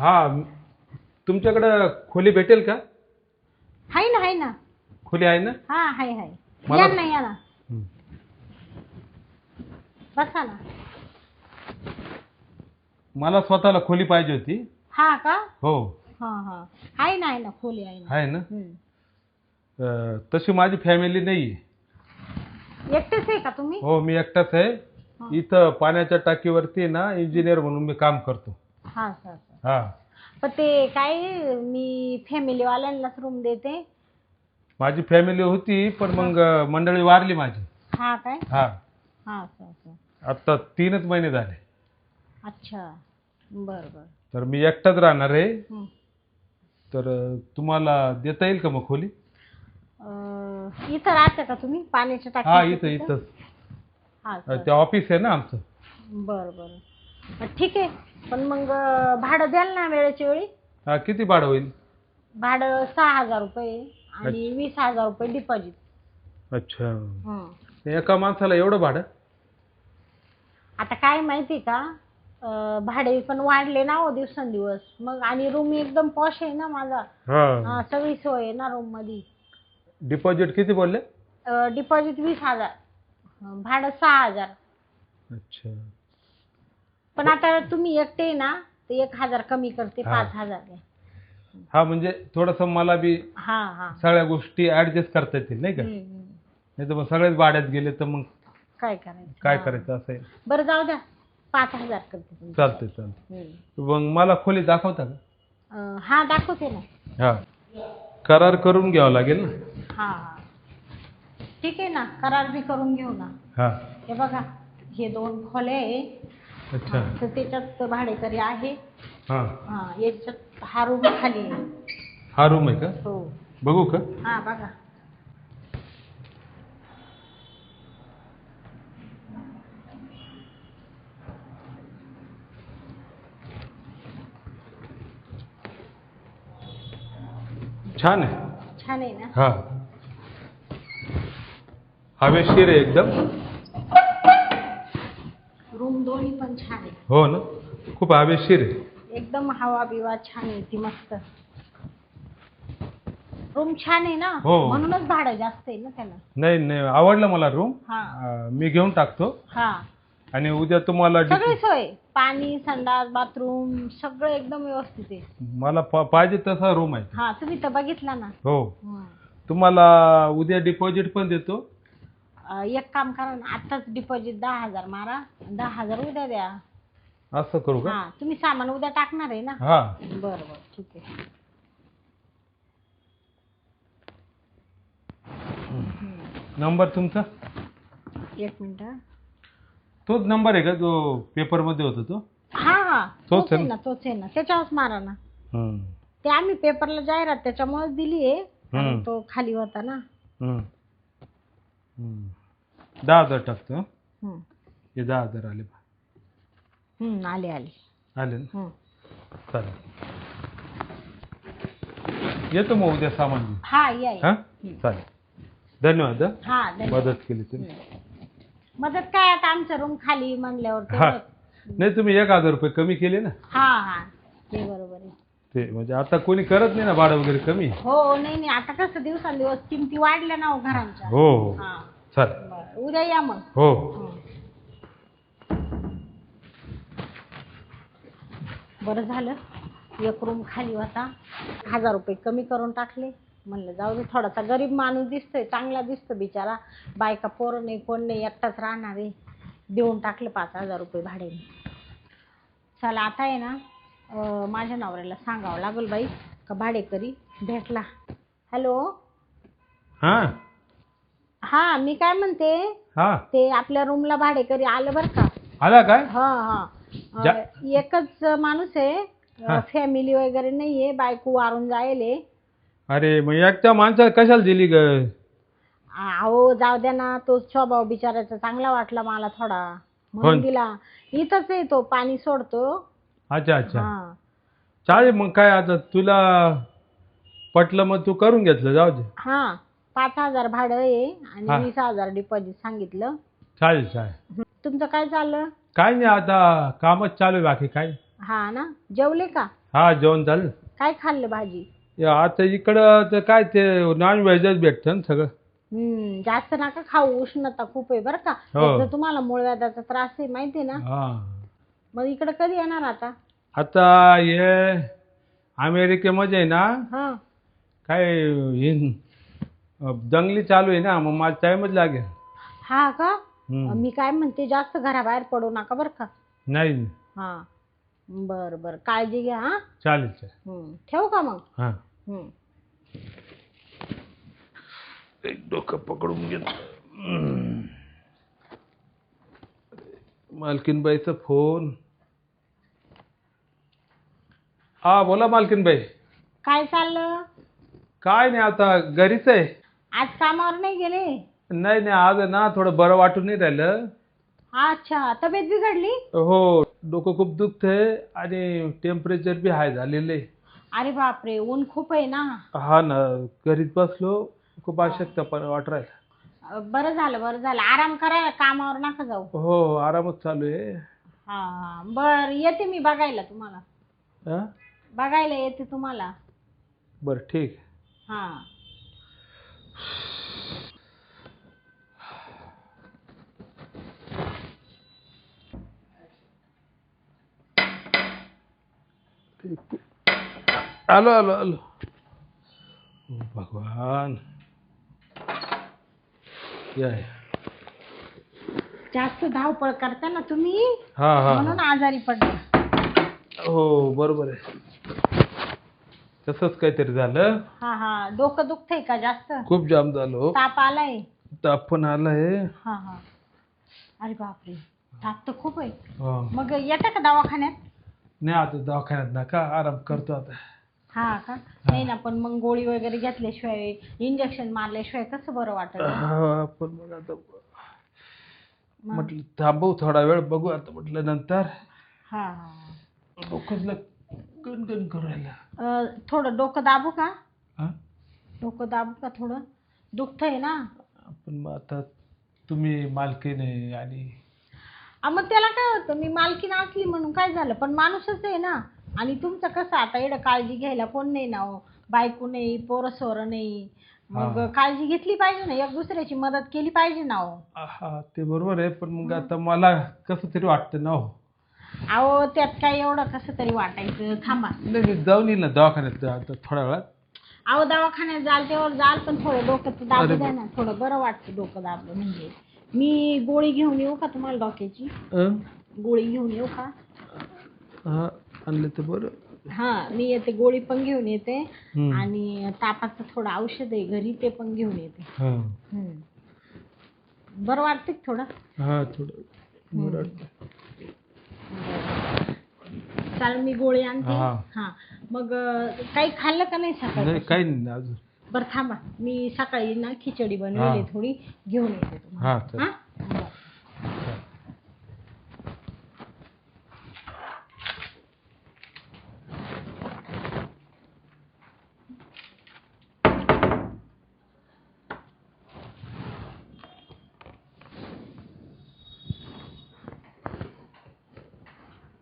हा तुमच्याकडं खोली भेटेल का? हाय ना हाय ना. खोली आहे ना? हा हाय हाय. मला- या ना या ना. बसा ना. मला स्वतःला खोली पाहिजे होती. हा का? हो. हा हा. आहे ना आहे ना खोली आहे ना. आहे ना? हम्म. अं, तशी माझी फॅमिली नाही. एकटेच आहे का तुम्ही? हो मी एकटाच आहे. इथं पाण्याच्या टाकीवरती ना इंजिनियर म्हणून मी काम करतो. हा सर हा. पण ते काय मी फॅमिली वाल्यांनाच रूम देते. माझी फॅमिली होती पण मग अं, मंडळी वारली माझी. हा काय? हा. हा आता तीनच महिने झाले. अच्छा. बर बर. तर मी एकटाच राहणार आहे. तर अं, तुम्हाला देता येईल का मग खोली? अं, इथं राहता का तुम्ही? पाण्याच्या हा इथं इथंच हा अं, सर. ते ऑफिस आहे ना आमचं. बर बर. ठीक आहे. पण मग अं, भाडं द्याल ना वेळेच्या वेळी? हा किती भाडं होईल? भाडं सहा हजार रुपये आणि वीस हजार रुपये डिपॉझिट अच्छा. एका माणसाला एवढं भाडं? आता काय माहिती का? अं, भाडे पण वाढले ना हो दिवसेंदिवस. मग आणि रूम एकदम पॉश आहे ना माझा. हा. हा, सगळी सोय आहे ना रूममध्ये डिपॉझिट किती बोलले डिपॉझिट वीस हजार. अं, भाडं सहा हजार. अच्छा. पण आता तुम्ही एकटे ना ते एक हजार कमी करते हा. पाच हजार द्या. हा म्हणजे थोडंसं मला बी हा हा. सगळ्या गोष्टी ऍडजस्ट करता येतील नाही का? हम्म, हम्म. नाही तर मग सगळेच भाड्यात गेले तर मग काय करायचं? काय हा. करायचं असं आहे? बरं जाऊ द्या. पाच हजार करते तुमचे. चालतंय चालतंय. हम्म. मग मला खोली दाखवता का? अं, हा दाखवते ना. हा. करार करून घ्यावं लागेल ना? हा हा. ठीक आहे ना करार बी करून घेऊ ना. हा. हे बघा हे दोन खोले आहे. अच्छा. तर त्याच्यात भाडेकरी आहे. हा. हा याच्यात हा रूम खाली आहे. हा रूम आहे का? हो. बघू का? हा बघा. छान आहे. छान आहे ना? हा. हवेशीर आहे एकदम. रूम दोन्ही पण छान आहे. हो ना? खूप हवेशीर आहे. एकदम हवा बिवा छान आहे ती मस्त. रूम छान आहे ना? हो. म्हणूनच भाडं जास्त आहे ना त्याला. नाही नाही आवडला मला रूम. हा. मी घेऊन टाकतो. हा. आणि उद्या तुम्हाला सगळी सोय. पाणी संडास बाथरूम सगळं एकदम व्यवस्थित आहे. मला पा- पाहिजे तसा रूम आहे. हा तुम्ही तर बघितला ना. हो. तुम्हाला उद्या डिपॉझिट पण देतो. एक काम करा ना आताच डिपॉझिट दहा हजार मारा. दहा हजार उद्या द्या. असं करू का? हा तुम्ही सामान उद्या टाकणार आहे ना? हा. बरं बरं ठीक आहे. नंबर तुमचा? एक मिनिट हा. तोच नंबर आहे का? जो पेपरमध्ये होता तो? हा हा. तोच तोच आहे ना? तोच आहे ना. त्याच्यावरच मारा ना. हम्म. ते आम्ही पेपरला जाहिरात त्याच्यामुळेच दिली आहे. हम्म. तो खाली होता ना. हम्म. हम्म. दहा हजार टाकतो हं. हे दहा हजार आले आले आले. आले ना. चालेल. येतो मग उद्या सामान घेऊन. हा या या. हा? चालेल. धन्यवाद हं. हा धन्यवाद. मदत केली तुम्ही. मदत काय आता आमचा रूम खाली म्हणल्यावर ते हा. नाही तुम्ही एक हजार रुपये कमी केले ना? हा हा. ते बरोबर आहे. ते म्हणजे आता कोणी करत नाही ना भाडं वगैरे कमी? हो नाही नाही. आता कसं दिवसांदिवस किमती वाढल्या ना हो घरांच्या? हो हो. हा. चालेल. बरं. उद्या या मग. हो. बरं झालं. एक रूम खाली होता. हजार रुपये कमी करून टाकले. म्हणलं जाऊ दे थोडासा गरीब माणूस दिसतोय चांगला दिसतो बिचारा. बायका पोरं नाही कोण नाही एकटाच राहणार आहे. देऊन टाकले पाच हजार रुपये भाड्याने. चला आता आहे ना अं, माझ्या नवऱ्याला सांगावं लागेल बाई का भाडेकरी भेटला. हॅलो? हा. हा मी काय म्हणते हा. ते आपल्या रूमला भाडेकरी आलं बरं का. आला काय? हा हा. जा- अं, एकच माणूस आहे. फॅमिली वगैरे नाहीये बायको वारून जायले. अरे मग एकट्या माणसाला कशाला दिली ग? अहो जाऊ द्या ना तो स्वभाव बिचाराचा चांगला वाटला मला थोडा. म्हणून. दिला. इथंच आहे तो पाणी सोडतो. अच्छा अच्छा. हा. चालेल मग काय आता तुला पटलं मग तू करून घेतलं जाऊ दे. हा. पाच हजार भाडं आहे हा. आणि वीस हजार डिपॉझिट सांगितलं. चालेल चालेल. तुमचं काय चाललं? काय नाही आता कामच चालू आहे बाकी काय हा ना? जेवले का? हा जेवण झालं. काय खाल्लं भाजी? या आता इकडं तर काय ते नॉन व्हेजच भेटतं ना सगळं. हम्म जास्त नका खाऊ उष्णता खूप आहे बरं का. हो. तुम्हाला मूळव्याधाचा त्रास आहे माहिती आहे ना? हा. मग इकडे कधी येणार आता? आता हे अमेरिकेमध्ये ना हा. काय दंगली चालू आहे ना मग माझा टाईमच लागेल. हा का? हम्म. मी काय म्हणते जास्त घराबाहेर पडू नका बरं का. नाही. हा. बर बर. काळजी घ्या हा. चालेल चालेल. हम्म. ठेवू का मग? हां. हम्म. एक डोकं पकडून घेत मालकीनबाईचा फोन. हा बोला मालकीनबाई. काय चाललं? काय नाही आता घरीच आहे. आज कामावर नाही गेले? नाही नाही आज ना थोडं बरं वाटून नाही राहिलं. अच्छा तब्येत बिघडली? हो डोकं खूप दुखतंय आणि टेम्परेचर बी हाय झालेलं आहे. अरे बापरे ऊन खूप आहे ना? हा ना घरीच बसलो खूप आवश्यकता पण वाट राहिला. बरं झालं बरं झालं. आराम करा कामावर नका जाऊ. हो आरामच चालू आहे. हा बर येते मी बघायला तुम्हाला. हा? बघायला येते तुम्हाला. बरं ठीक आहे. हा. आलो आलो आलो भगवान या या. जास्त धावपळ करता ना तुम्ही हा हा. म्हणून आजारी पडला. हो बरोबर आहे. तसंच काहीतरी झालं. हा हा. डोकं दुखतंय का जास्त? खूप जाम झालो. ताप आलाय? ताप पण आलाय. हा हा. अरे बापरे. ताप तर खूप आहे. हो. मग येता का दवाखान्यात? नाही आता दवाखान्यात नका. आराम करतो आता. हा का? नाही ना पण मग गोळी वगैरे घेतल्याशिवाय इंजेक्शन मारल्याशिवाय कसं बरं वाटत? हा, पण मग आता म्हटलं थांबू थोडा वेळ बघू आता म्हटलं नंतर हा. हा डोकंच गणगण करायला. अं, थोडं डोकं दाबू का? हा? डोकं दाबू का थोडं? दुखतंय ना. पण मग आता तुम्ही मालकीन आहे आणि आ, मग त्याला काय होतं? मी मालकीन असली म्हणून काय झालं? पण माणूसच आहे ना. आणि तुमचं कसं आता एवढं काळजी घ्यायला कोण नाही ना हो. बायको नाही पोरं सोरं नाही. मग हा. काळजी घेतली पाहिजे ना. एक दुसऱ्याची मदत केली पाहिजे ना हो हा ते बरोबर आहे. पण मग आता मला कसं तरी वाटतं ना हो. अहो त्यात काय एवढं कसं तरी वाटायचं? थांबा. नाही मी जाऊन येईल ना दवाखान्यात आता थोड्या वेळात. अहो दवाखान्यात जाल तेव्हा जाल पण थोडं डोकं तर दाबू अरे द्या ना. थोडं बरं वाटतं डोकं दाबलं म्हणजे. मी गोळी घेऊन येऊ का तुम्हाला डोक्याची? अं? गोळी घेऊन येऊ का? हा आणलं तर बरं. हा मी येते गोळी पण घेऊन येते. हम्म. आणि तापाचं थोडं औषध आहे घरी ते पण घेऊन येते. हा. हम्म. बरं वाटतं का थोडं? हा थोडं. बरं वाटतं. चाल मी गोळी आणते. हा. हा. मग अं, काही खाल्लं का नाही नाही सकाळी काही नाही अजून. बरं थांबा. मी सकाळी ना खिचडी बनवली हा. थोडी घेऊन येते तुम्हाला. हा हा बरं.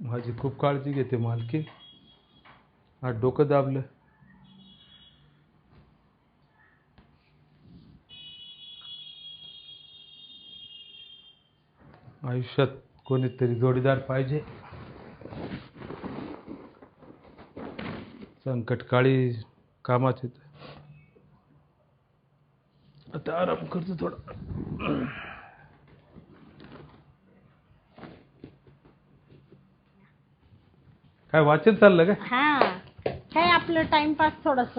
माझी खूप काळजी घेते मालकी हा डोकं दाबलं. आयुष्यात कोणीतरी जोडीदार पाहिजे. संकटकाळी कामात येत आता आराम करतो थोडा. काय वाचन चाललं का हा. काय आपलं टाइमपास थोडस.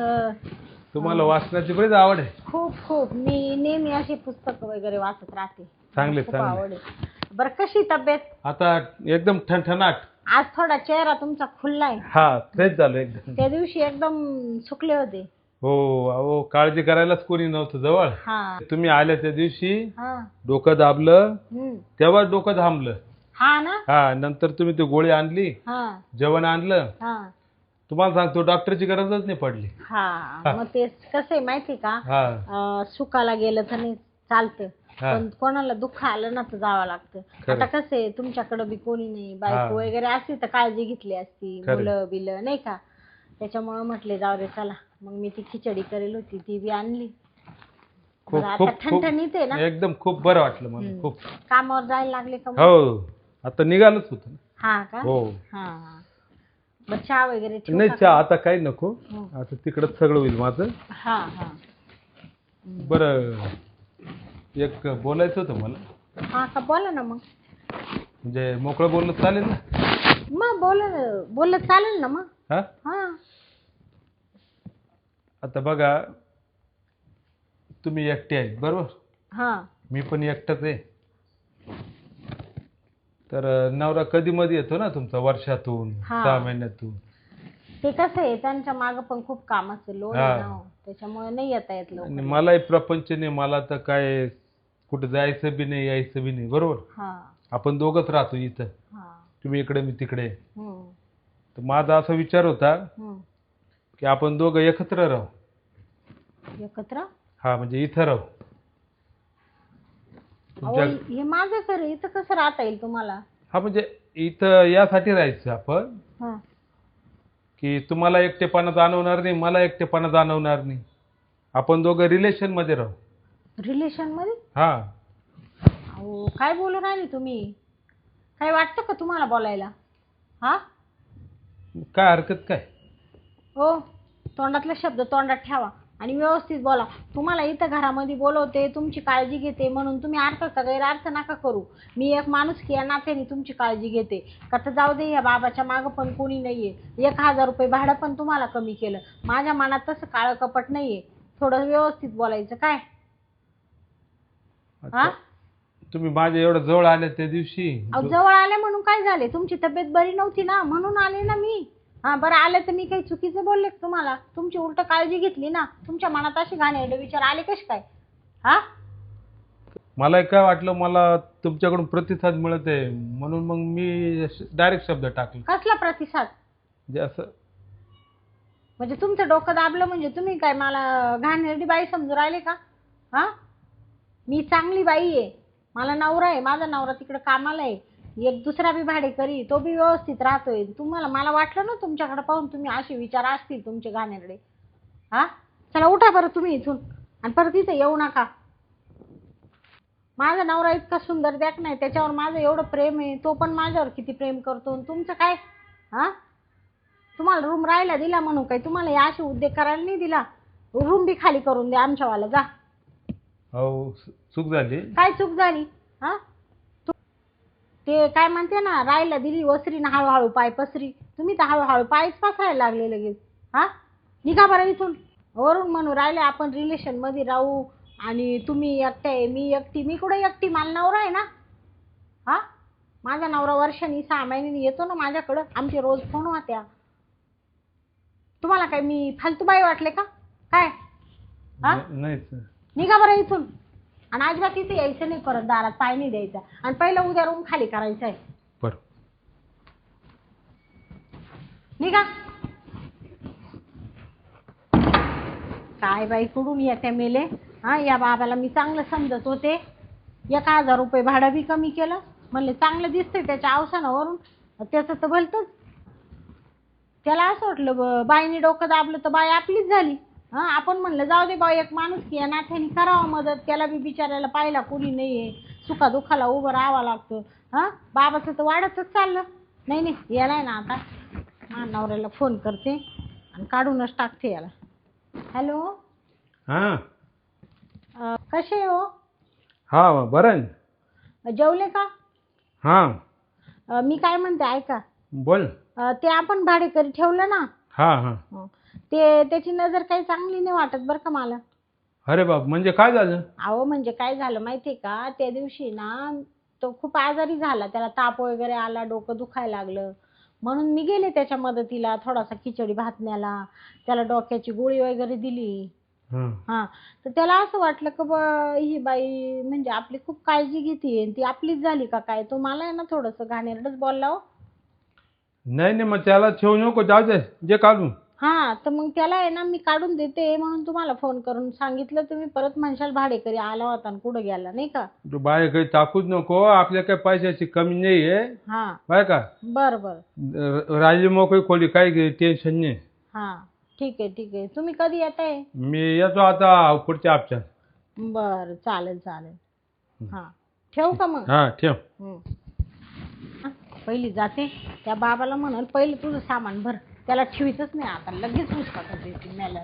तुम्हाला वाचण्याची बरीच आवड आहे. खूप खूप. मी नेहमी अशी पुस्तकं वगैरे वाचत राहते. चांगले खूप चांगले. आवड आहे. बरं कशी तब्येत? आता एकदम ठणठणाट. आज थोडा चेहरा तुमचा खुल्लाय. हा फ्रेश झालं एकदम. त्या दिवशी एकदम सुकले होते. हो अहो काळजी करायलाच कोणी नव्हतं जवळ. हा. तुम्ही आल्या त्या दिवशी हा. डोकं दाबलं. हम्म. तेव्हा डोकं थांबलं. हा ना? हा नंतर तुम्ही ती गोळी आणली हा. जेवण आणलं हा. तुम्हाला सांगतो डॉक्टरची गरजच नाही पडली. हा मग ते कसं आहे माहिती का? हा. अं, सुकाला गेलं तर नाही चालतं हा. पण कोणाला दुःख आलं ना तर जावं लागतं. खरं. आता कसं आहे तुमच्याकडे बी कोणी नाही बायको हा. वगैरे असती तर काळजी घेतली असती खरं. मुलं बिलं नाही का? त्याच्यामुळे म्हटले जाऊ दे चला. मग मी ती खिचडी करेल होती ती बी आणली. खूप बरं, आता खूप खूप. ठणठणीत आहे ना? एकदम खूप बरं वाटलं मला हम्म. खूप. कामावर जायला लागले का मग? हो. आता निघालच होतं हा का? हो. हा. चहा वगैरे ठेवू नाही का? चहा आता काही नको. हं. आता तिकडंच सगळं होईल माझं. हा हा. बरं एक बोलायचं होतं मला. हा का? बोला ना मग. म्हणजे मोकळं बोलणं चालेल ना? मग बोला बोललं चालेल ना मग. हा? हा. आता बघा तुम्ही एकटे आहेत बरोबर? हा. मी पण एकटाच आहे. तर नवरा कधी मध्ये येतो ना तुमचा? वर्षातून हा. सहा महिन्यातून. ते कसं आहे त्यांच्या मागं पण खूप कामाचं लोड हा. आहे ना हो. त्याच्यामुळे नाही येता येत आणि लवकर मलाही प्रपंच नाही मला तर काय कुठं जायचं बी नाही यायचं बी नाही बरोबर? हा. आपण दोघंच राहतो इथं. हा. तुम्ही इकडे मी तिकडे. हम्म, तर माझा असा विचार होता हम्म. की आपण दोघं एकत्र राहू. एकत्र? हा म्हणजे इथं राहू. अहो तुमच्या हे माझं घर आहे, इथं कसं राहता येईल तुम्हाला? हा म्हणजे इथं यासाठी राहायचं आपण. हा. की तुम्हाला एकटेपणा जाणवणार नाही मला एकटेपणा जाणवणार नाही. आपण दोघं रिलेशनमध्ये राहू. रिलेशनमध्ये हा. अहो काय बोलू राहिले तुम्ही? काय वाटतं का तुम्हाला बोलायला? हा? काय हरकत काय? हो तोंडातले शब्द तोंडात ठेवा. आणि व्यवस्थित बोला. तुम्हाला इथं घरामध्ये बोलवते तुमची काळजी घेते म्हणून तुम्ही अर्थाचा गैरअर्थ नका करू. मी एक माणूस की या नात्याने तुमची काळजी घेते. का तर जाऊ दे या बाबाच्या मागं पण कोणी नाहीये. एक हजार रुपये भाडं पण तुम्हाला कमी केलं. माझ्या मनात तसं काळं कपट नाहीये. थोडं व्यवस्थित बोलायचं काय? हा? तुम्ही माझ्या एवढं जवळ आले त्या दिवशी? अहो जवळ आले म्हणून काय झाले? तुमची तब्येत बरी नव्हती ना. म्हणून आले ना मी. हा बरं आले तर मी काही चुकीचं बोलले का तुम्हाला? तुमची उलट काळजी घेतली ना तुमच्या मनात अशी घाणेरडे विचार आले कसे काय? हा? मला काय वाटलं मला तुमच्याकडून प्रतिसाद मिळत आहे म्हणून मग मी डायरेक्ट शब्द टाकले. कसला प्रतिसाद? म्हणजे असं म्हणजे तुमचं डोकं दाबलं म्हणजे तुम्ही काय मला घाणेरडी बाई समजू राहिले का? हा? मी चांगली बाई आहे. मला नवरा आहे माझा नवरा तिकडे कामाला आहे. एक दुसरा बी भाडेकरी तो बी व्यवस्थित राहतोय. तुम्हाला मला वाटलं ना तुमच्याकडे पाहून तुम्ही असे विचार असतील तुमचे घाणेरडे. हा? चला उठा बरं तुम्ही इथून. आणि परत इथे येऊ नका. माझा नवरा इतका सुंदर देख नाही त्याच्यावर माझं एवढं प्रेम आहे तो पण माझ्यावर किती प्रेम करतो. आणि तुमचं काय? हा? तुम्हाला रूम राहायला दिला म्हणून काय तुम्हाला या असे उद्योग करायला नाही दिला? रूम बी खाली करून द्या आमच्यावाला जा. हो चूक झाली. काय चूक झाली? हा? ते काय म्हणते ना राहायला दिली वसरी ना हळूहळू पाय पसरी. तुम्ही तर हळूहळू पायच पसरायला लागले लगेच. हा? निघा बरं इथून. वरून म्हणू राहिले आपण रिलेशनमध्ये राहू आणि तुम्ही एकटे आहे मी एकटी मी कुठं एकटी? मला नवरा आहे ना? हा? माझा नवरा वर्षानी सहा महिन्यानी येतो ना माझ्याकडं. आमचे रोज फोन होत्या. तुम्हाला काय मी फालतू बाई वाटले का? काय? हा? नाही. निघा बरं इथून. आणि अजिबात इथे यायचं नाही परत दारात पाय नाही द्यायचा. आणि पहिलं उद्या रूम खाली करायचं आहे. बरं. निघा. काय बाई कुठून येत्या मेले? हा या बाबाला मी चांगलं समजत होते. एक हजार रुपये भाडं बी कमी केलं. म्हणले चांगलं दिसतंय त्याच्या अवसानावरून. त्याचं तर भलतंच. त्याला असं वाटलं ब- बाईने डोकं दाबलं तर बाई आपलीच झाली. हा आपण म्हणलं जाऊ दे बाई एक माणूस की या नात्याने करावं मदत. त्याला बी बिचारायला पाहिला कोणी नाहीये. सुखा दुखाला उभं राहावं लागतं. हा बाबाचं तर वाढतच चाललं. नाही नाही यालाय ना आता. हा नवऱ्याला फोन करते आणि काढूनच टाकते याला. हॅलो? हां. अं, कसे हो? हा बरं आहे. जेवले का? हां. अं, मी काय म्हणते ऐका. बोल. अं, ते आपण भाडेकरी ठेवलं ना? हां हां. हं. ते त्याची नजर काही चांगली नाही वाटत बरं का मला. अरे बाप म्हणजे काय झालं? अहो म्हणजे काय झालं माहितीये का? त्या दिवशी ना तो खूप आजारी झाला. त्याला ताप वगैरे आला डोकं दुखायला लागलं. म्हणून मी गेले त्याच्या मदतीला थोडासा खिचडी भातण्याला. त्याला डोक्याची गोळी वगैरे दिली. हां. हा. तर त्याला असं वाटलं की बा ही बाई म्हणजे आपली खूप काळजी घेते ती आपलीच झाली का काय? तो मला आहे ना थोडंसं घाणेरडंच बोलला हो. नाही नाही मग त्याला ठेवू नको जाऊ दे जे काढू हा तर मग त्याला आहे ना मी काढून देते म्हणून तुम्हाला फोन करून सांगितलं तुम्ही परत म्हणशाल भाडेकरी आला होता आणि कुठं गेला नाही का? तू बाहेर काही टाकूच नको आपल्या काही पैशाची कमी नाही आहे. हा. बाय का? बरं बरं. र- राजी मोकळी खोली काही टेन्शन नाही. हा ठीक आहे ठीक आहे. तुम्ही कधी येत आहे मी येतो आता पुढच्या हप्त्यात. बरं चालेल चालेल. हा. ठेवू का मग? हा ठेव. हा, पहिली जाते. त्या बाबाला म्हणाल पहिलं तुझं सामान भर. त्याला ठेवीतच नाही आता लगेच पुस्तकात देते मेला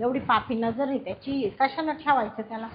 एवढी पापी नजर आहे त्याची कशाला ठेवायचं त्याला?